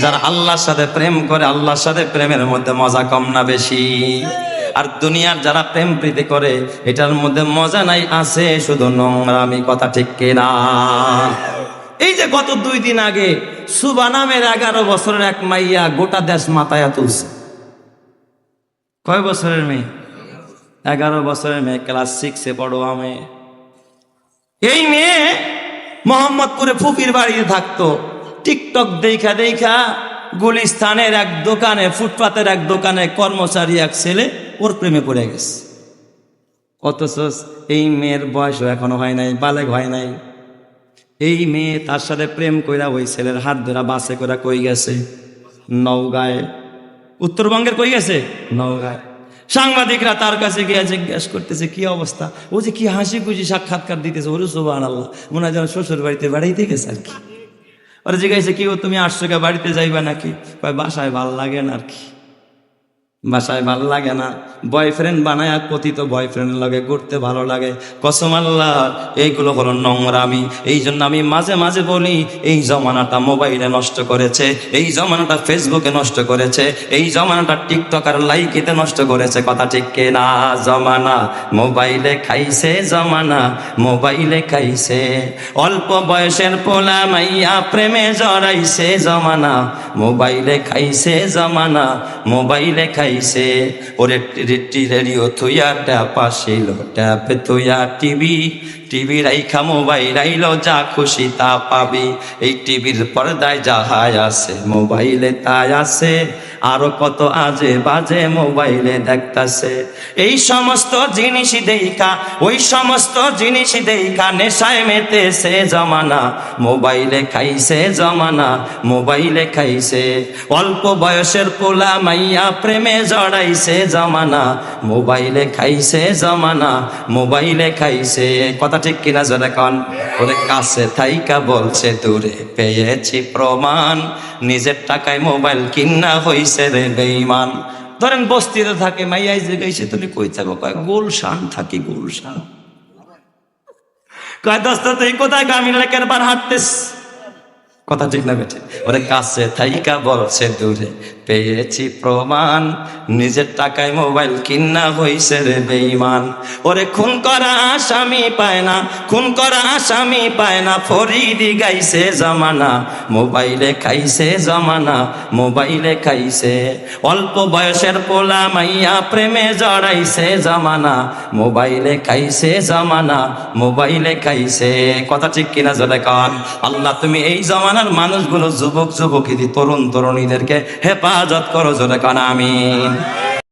যারা আল্লাহর সাথে প্রেম করে, আল্লাহর সাথে প্রেমের মধ্যে মজা কম না বেশি। আর দুনিয়ার যারা প্রেম প্রীতি করে, এটার মধ্যে মজা নাই, আছে শুধু নোংরামি, কথা ঠিক কিনা। এই যে গত দুই দিন আগে সুবা নামের এগারো বছরের এক মাইয়া গোটা দেশ মাথায় তুলছে। কয় বছরের মেয়ে? এগারো বছরের মেয়ে, ক্লাস সিক্সে পড়ো আমি। এই মেয়ে মোহাম্মদপুরে ফুপির বাড়িতে থাকতো। টিকটক দেখা দেখা গুলিস্তানের এক দোকানে ফুটপাতের এক দোকানে কর্মচারী এক ছেলে ওর প্রেমে পড়ে গেছে। অথচ এই মেয়ের বয়সও এখনও হয় নাই বালেক হয় নাই। এই মেয়ে তার সাথে প্রেম কইরা ওই ছেলের হাত ধরা বাসে করে কই গেছে? নওগাঁয়। উত্তরবঙ্গের কই গেছে? নওগাঁয়। সাংবাদিকরা তার কাছে গিয়ে জিজ্ঞেস করতেছে কি অবস্থা? ও যে কি হাসি খুশি সাক্ষাৎকার দিতেছে ওরে সোবান আল্লাহ মনে হয় যেন শ্বশুর বাড়িতে বেড়াইতে গেছে আর কি। ওরা জিজ্ঞাসা, কি ও তুমি আটশো টাকা বাড়িতে যাইবা নাকি? বাসায় ভালো লাগে না আর কি। বাসায় ভালো লাগে না। বয়ফ্রেন্ড বানায় কথিত বয়ফ্রেন্ডের লগে ঘুরতে ভালো লাগে। কসম আল্লাহ, এইগুলো হলো নোংরামি। এই জন্য আমি মাঝে মাঝে বলি, এই জমানাটা মোবাইলে নষ্ট করেছে, এই জমানাটা ফেসবুকে নষ্ট করেছে, এই জমানাটা টিকটক আর লাইকিতে নষ্ট করেছে। কথা ঠিক কে না? জমানা, মোবাইলে খাইছে জমানা, মোবাইলে খাইছে। অল্প বয়সের পোলা মাইয়া প্রেমে জড়াইছে জমানা, মোবাইলে খাইছে জমানা, মোবাইলে খাইছে ওরে রেডিও থুইয়া ট্যাপ আসিল, ট্যাপ থুইয়া টিভি টিভি রাইখা মোবাইল আইল, যা খুশি তা পাবি। এই টিভির পর্দায় যাহাই আছে, মোবাইলে তাই আছে। আরও কত আজে বাজে মোবাইলে দেখতাছে। এই সমস্ত জিনিস দেখা ওই সমস্ত জিনিস দেখা নেশায় মেতেছে জমানা। মোবাইলে খাইছে জমানা, মোবাইলে খাইছে। অল্প বয়সের পোলা মাইয়া প্রেমে জড়াইছে জমানা, মোবাইলে খাইছে জমানা, মোবাইলে খাইছে। কথা ঠিক কিনা জোরে কন? ওরে কাছে থাইকা বলছে, দূরে পেয়েছি প্রমাণ, নিজের টাকায় মোবাইল কিনা হইছে রে বেইমান ধরেন বস্তিতে থাকে মাইয়াই যে গাইছে, তুমি কই থাকো? কয়, গুলশান থাকি গুলশান। কয়, দোস্ত, তুই কোথায়? গ্রামীণ এলাকার বার হাঁটতেস কথা ঠিক না বেঠে। ওরে কাছে থাইকা বলছে, দূরে পেয়েছি প্রমাণ। নিজের টাকায় মোবাইল কিনা হইছে রে বেইমান ওরে খুন করা আসামি পায় না, খুন করা আসামি পায় না। ফরিদি গাইছে জমানা, মোবাইলে খাইছে জমানা, মোবাইলে খাইছে। অল্প বয়সের পোলা মাইয়া প্রেমে জড়াইছে জমানা, মোবাইলে খাইছে জমানা, মোবাইলে খাইছে। কথা ঠিক কিনা জলে কন? আল্লাহ, তুমি এই জমানার মানুষগুলো যুবক যুবকী তরুণ তরুণীদেরকে হেফাজত করো জোরে কানা আমিন।